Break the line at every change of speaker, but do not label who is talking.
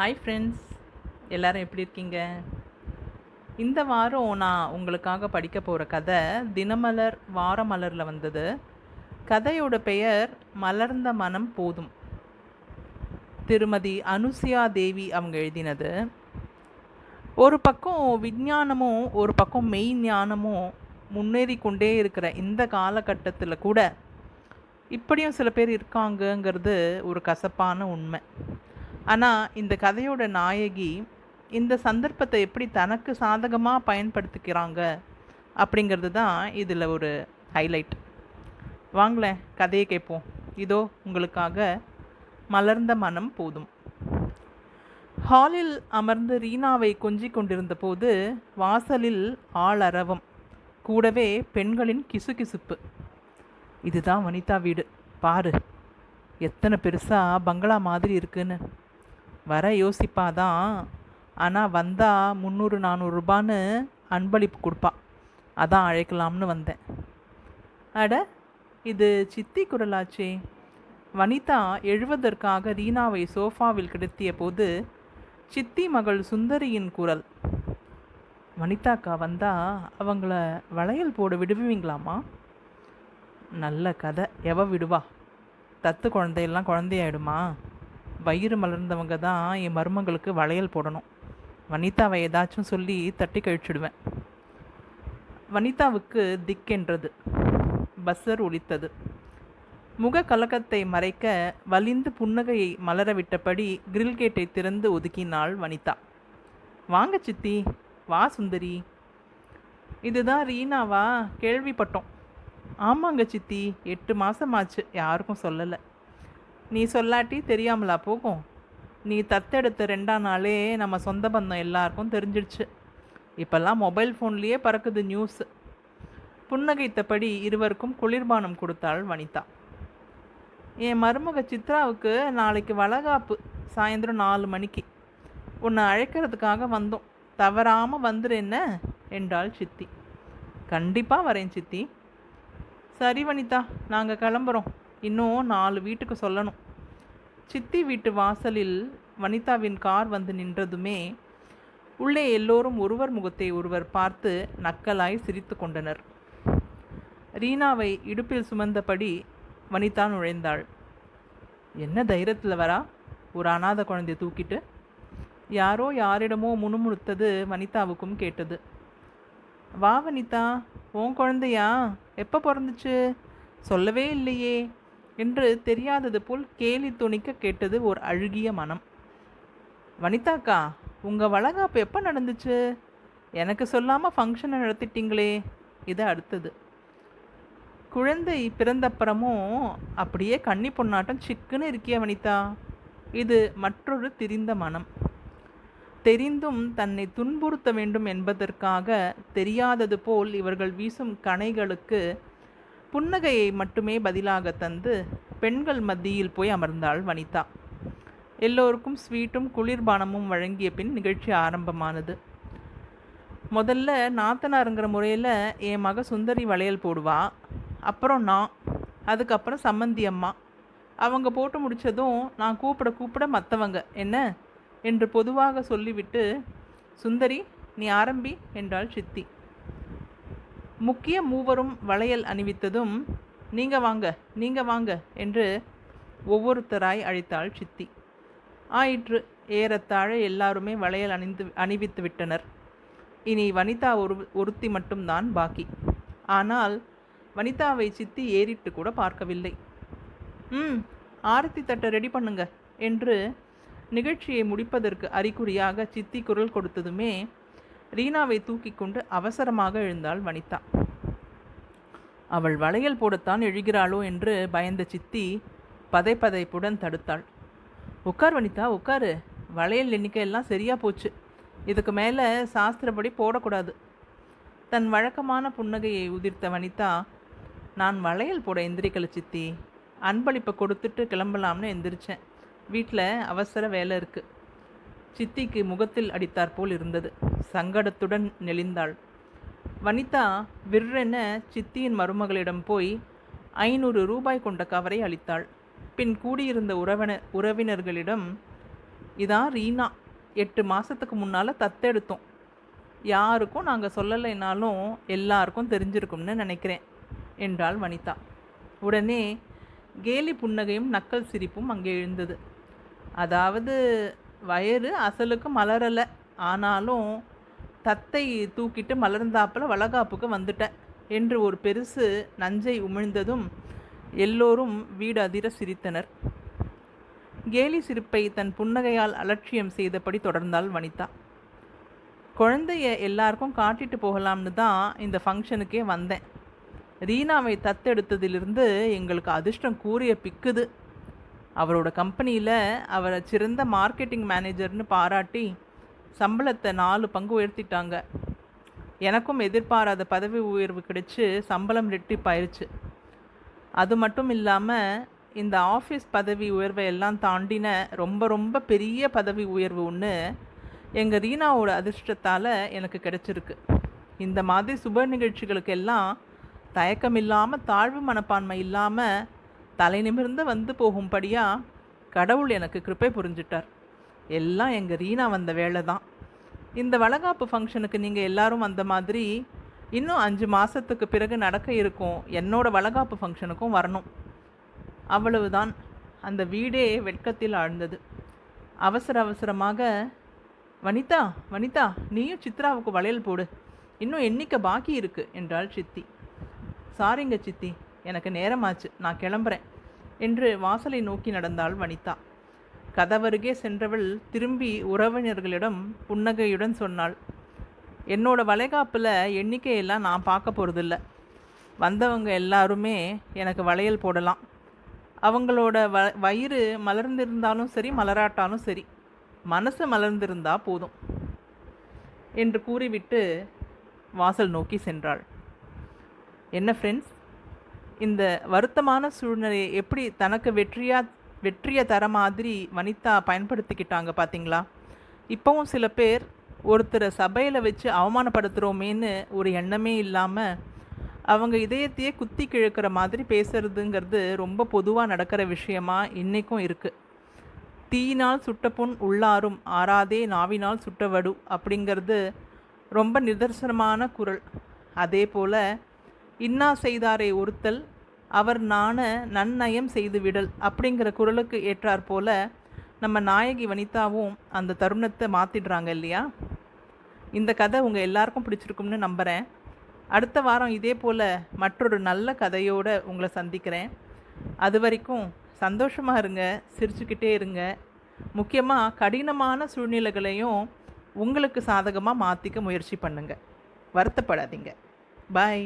Hi friends எல்லாரும் எப்படி இருக்கீங்க? இந்த வாரம் நான் உங்களுக்காக படிக்க போகிற கதை தினமலர் வாரமலரில் வந்தது. கதையோட பெயர் மலர்ந்த மனம் போதும். திருமதி அனுசியா தேவி அவங்க எழுதினது. ஒரு பக்கம் விஞ்ஞானமும் ஒரு பக்கம் மெய் ஞானமும் முன்னேறி கொண்டே இருக்கிற இந்த காலகட்டத்தில் கூட இப்படியும் சில பேர் இருக்காங்கங்கிறது ஒரு கசப்பான உண்மை. ஆனால் இந்த கதையோட நாயகி இந்த சந்தர்ப்பத்தை எப்படி தனக்கு சாதகமாக பயன்படுத்திக்கிறாங்க அப்படிங்கிறது தான் இதில் ஒரு ஹைலைட் வாங்களேன் கதையை கேட்போம். இதோ உங்களுக்காக மலர்ந்த மனம் போதும். ஹாலில் அமர்ந்து ரீனாவை கொஞ்சி கொண்டிருந்த போது வாசலில் ஆளரவம். கூடவே பெண்களின் கிசுகிசுப்பு. இதுதான் வனிதா வீடு. பாரு எத்தனை பெருசாக பங்களா மாதிரி இருக்குன்னு. வர யோசிப்பாதான். ஆனால் வந்தால் முந்நூறு நானூறுரூபான்னு அன்பளிப்பு கொடுப்பா. அதான் அழைக்கலாம்னு வந்தேன். அட இது சித்தி குரலாச்சே. வனிதா எழுவதற்காக ரீனாவை சோஃபாவில் கிடத்திய போது சித்தி மகள் சுந்தரியின் குரல். வனிதாக்கா வந்தா அவங்கள வளையல் போட விடுவீங்களாமா நல்ல கதை. எவ விடுவா? தத்து குழந்தையெல்லாம் குழந்தையாயிடுமா? வயிறு மலர்ந்தவங்க தான் என் மருமங்களுக்கு வளையல் போடணும். வனிதாவை ஏதாச்சும் சொல்லி தட்டி கழிச்சுடுவேன். வனிதாவுக்கு திக்கென்றது பஸ்ஸர் ஒலித்தது. முக கலக்கத்தை மறைக்க வலிந்து புன்னகையை மலர விட்டபடி கிரில் கேட்டை திறந்து ஒதுக்கினாள் வனிதா. வாங்க சித்தி வா சுந்தரி. இதுதான் ரீனாவா? கேள்விப்பட்டோம். ஆமாங்க சித்தி எட்டு மாதமாச்சு யாருக்கும் சொல்லலை. நீ சொல்லாட்டி தெரியாமலா போகும்? நீ தத்தெடுத்த ரெண்டாம் நாளே நம்ம சொந்த பந்தம் எல்லாருக்கும் தெரிஞ்சிடுச்சு இப்போல்லாம் மொபைல் ஃபோன்லேயே பறக்குது நியூஸ். புன்னகைத்தபடி இருவருக்கும் குளிர்பானம் கொடுத்தாள் வனிதா. என் மருமக சித்ராவுக்கு நாளைக்கு வளகாப்பு சாயந்தரம் நாலு மணிக்கு. உன்னை அழைக்கிறதுக்காக வந்தோம். தவறாமல் வந்துரு என்ன? என்றாள் சித்தி. கண்டிப்பாக வரேன் சித்தி. சரி வனிதா நாங்கள் கிளம்புறோம். இன்னும் நாலு வீட்டுக்கு சொல்லணும். சித்தி வீட்டு வாசலில் வனிதாவின் கார் வந்து நின்றதுமே உள்ளே எல்லோரும் ஒருவர் முகத்தை ஒருவர் பார்த்து நக்கலாய் சிரித்து கொண்டனர். ரீனாவை இடுப்பில் சுமந்தபடி வனிதா நுழைந்தாள். என்ன தைரியத்தில் வரா? ஒரு அனாதை குழந்தைய தூக்கிட்டு? யாரோ யாரிடமோ முணுமுணுத்தது வனிதாவுக்கும் கேட்டது. வா வனிதா உன் குழந்தையா? எப்போ பிறந்துச்சு? சொல்லவே இல்லையே. என்று தெரியாதது போல் கேலி துணிக்க கேட்டது ஒரு அழுகிய மனம். வனிதாக்கா உங்கள் வளகாப்பு எப்போ நடந்துச்சு? எனக்கு சொல்லாமல் ஃபங்க்ஷனை நடத்திட்டீங்களே இது அடுத்தது. குழந்தை பிறந்தப்புறமும் அப்படியே கன்னி பொண்ணாட்டம் சிக்குன்னு இருக்கிய வனிதா? இது மற்றொரு திரிந்த மனம். தெரிந்தும் தன்னை துன்புறுத்த வேண்டும் என்பதற்காக தெரியாதது போல் இவர்கள் வீசும் கணைகளுக்கு புன்னகையை மட்டுமே பதிலாக தந்து பெண்கள் மத்தியில் போய் அமர்ந்தாள் வனிதா. எல்லோருக்கும் ஸ்வீட்டும் குளிர்பானமும் வழங்கிய பின் நிகழ்ச்சி ஆரம்பமானது. முதல்ல நாத்தனாருங்கிற முறையில் என் மக சுந்தரி வளையல் போடுவா. அப்புறம் நான். அதுக்கப்புறம் சம்மந்தி அம்மா. அவங்க போட்டு முடித்ததும் நான் கூப்பிட கூப்பிட மற்றவங்க என்ன? என்று பொதுவாக சொல்லிவிட்டு சுந்தரி நீ ஆரம்பி என்றாள் சித்தி. முக்கிய மூவரும் வளையல் அணிவித்ததும் நீங்க வாங்க நீங்க வாங்க என்று ஒவ்வொருத்தராய் அழைத்தாள் சித்தி. ஆயிற்று ஏறத்தாழ எல்லாருமே வளையல் அணிந்து அணிவித்து விட்டனர். இனி வனிதா ஒரு ஒருத்தி மட்டும்தான் பாக்கி. ஆனால் வனிதாவை சித்தி ஏறிட்டு கூட பார்க்கவில்லை. ம் ஆரத்தி தட்டை ரெடி பண்ணுங்க என்று நிகழ்ச்சியை முடிப்பதற்கு அறிகுறியாக சித்தி குரல் கொடுத்ததுமே ரீனாவை தூக்கி கொண்டு அவசரமாக எழுந்தாள் வனிதா. அவள் வளையல் போடத்தான் எழுகிறாளோ என்று பயந்த சித்தி பதை பதைப்புடன் தடுத்தாள். உட்கார் வனிதா உட்காரு வளையல் எண்ணிக்கை எல்லாம் போச்சு. இதுக்கு மேலே சாஸ்திரப்படி போடக்கூடாது. தன் வழக்கமான புன்னகையை உதிர்த்த வனிதா நான் வளையல் போட எந்திரிக்கல சித்தி. அன்பளிப்பை கொடுத்துட்டு கிளம்பலாம்னு எந்திரிச்சேன். வீட்டில் அவசர வேலை இருக்குது சித்திக்கு முகத்தில் அடித்தாற்போல் இருந்தது. சங்கடத்துடன் நெளிந்தாள். வனிதா விற்றென சித்தியின் மருமகளிடம் போய் ஐநூறு ரூபாய் கொண்ட கவரை அளித்தாள். பின் கூடியிருந்த உறவின உறவினர்களிடம் இதான் ரீனா எட்டு மாதத்துக்கு முன்னால் தத்தெடுத்தோம். யாருக்கும் நாங்கள் சொல்லலைனாலும் எல்லாருக்கும் தெரிஞ்சிருக்கும்னு நினைக்கிறேன் என்றாள் வனிதா. உடனே கேலி புன்னகையும் நக்கல் சிரிப்பும் அங்கே எழுந்தது. அதாவது வயறு அசலுக்கு மலரலை. ஆனாலும் தத்தை தூக்கிட்டு மலர்ந்தாப்பில் வளகாப்புக்கு வந்துட்டேன் என்று ஒரு பெருசு நஞ்சை உமிழ்ந்ததும் எல்லோரும் வீடு அதிர சிரித்தனர். கேலி சிரிப்பை தன் புன்னகையால் அலட்சியம் செய்தபடி தொடர்ந்தாள் வனிதா. குழந்தைய எல்லாருக்கும் காட்டிட்டு போகலாம்னு தான் இந்த ஃபங்க்ஷனுக்கே வந்தேன். ரீனாவை தத்தெடுத்ததிலிருந்து எங்களுக்கு அதிர்ஷ்டம் கூறிய பிக்குது. அவரோட கம்பெனியில் அவரை சிறந்த மார்க்கெட்டிங் மேனேஜர்னு பாராட்டி சம்பளத்தை நாலு பங்கு உயர்த்திட்டாங்க. எனக்கும் எதிர்பாராத பதவி உயர்வு கிடைச்சி சம்பளம் ரெட்டிப்பாயிருச்சு அது மட்டும் இல்லாமல் இந்த ஆஃபீஸ் பதவி உயர்வை எல்லாம் தாண்டின ரொம்ப ரொம்ப பெரிய பதவி உயர்வு ஒன்று எங்கள் ரீனாவோட அதிர்ஷ்டத்தால் எனக்கு கிடைச்சிருக்கு. இந்த மாதிரி சுப நிகழ்ச்சிகளுக்கு எல்லாம் தயக்கம் இல்லாமல் தாழ்வு மனப்பான்மை இல்லாமல் தலை நிமிர்ந்து வந்து போகும்படியாக கடவுள் எனக்கு கிருப்பை புரிஞ்சிட்டார். எல்லாம் எங்கள் ரீனா வந்த வேலை தான். இந்த வளகாப்பு ஃபங்க்ஷனுக்கு நீங்கள் எல்லாரும் வந்த மாதிரி இன்னும் அஞ்சு மாதத்துக்கு பிறகு நடக்க இருக்கும் என்னோட வளகாப்பு ஃபங்க்ஷனுக்கும் வரணும். அவ்வளவுதான். அந்த வீடே வெட்கத்தில் ஆழ்ந்தது. அவசர அவசரமாக வனிதா வனிதா நீயும் சித்ராவுக்கு வளையல் போடு. இன்னும் எண்ணிக்கை பாக்கி இருக்கு என்றாள் சித்தி. சாரிங்க சித்தி. எனக்கு நேரமாச்சு நான் கிளம்புறேன் என்று வாசலை நோக்கி நடந்தாள் வனிதா. கதவருகே சென்றவள் திரும்பி உறவினர்களிடம் புன்னகையுடன் சொன்னாள் என்னோட வளைகாப்பில் எண்ணிக்கையெல்லாம் நான் பார்க்க போகிறதில்ல வந்தவங்க எல்லாருமே எனக்கு வளையல் போடலாம். அவங்களோட வ வயிறு மலர்ந்திருந்தாலும் சரி மலராட்டாலும் சரி மனசு மலர்ந்திருந்தா போதும் என்று கூறிவிட்டு வாசல் நோக்கி சென்றாள். என்ன ஃப்ரெண்ட்ஸ் இந்த வருத்தமான சூழ்நிலையை எப்படி தனக்கு வெற்றியாக வெற்றியை தர மாதிரி வனிதா பயன்படுத்திக்கிட்டாங்க பார்த்தீங்களா? இப்போவும் சில பேர் ஒருத்தரை சபையில் வச்சு அவமானப்படுத்துகிறோமேன்னு ஒரு எண்ணமே இல்லாமல் அவங்க இதயத்தையே குத்தி கிழக்கிற மாதிரி பேசுறதுங்கிறது ரொம்ப பொதுவாக நடக்கிற விஷயமா இன்றைக்கும் இருக்குது தீயினால் சுட்ட புண் உள்ளாரும் ஆறாதே நாவினால் சுட்டவடு அப்படிங்கிறது ரொம்ப நிதர்சனமான குரல். அதே போல் இன்னா செய்தாரை ஒருத்தல் அவர் நாண நன்னயம் செய்து விடல் அப்படிங்கிற குரலுக்கு ஏற்றார் போல நம்ம நாயகி வனிதாவும் அந்த தருணத்தை மாற்றிடுறாங்க இல்லையா? இந்த கதை உங்கள் எல்லாருக்கும் பிடிச்சிருக்கும்னு நம்புகிறேன் அடுத்த வாரம் இதே போல் மற்றொரு நல்ல கதையோடு உங்களை சந்திக்கிறேன். அது வரைக்கும் சந்தோஷமாக இருங்க சிரிச்சுக்கிட்டே இருங்க. முக்கியமாக கடினமான சூழ்நிலைகளையும் உங்களுக்கு சாதகமாக மாற்றிக்க முயற்சி பண்ணுங்கள் வருத்தப்படாதீங்க. பாய்.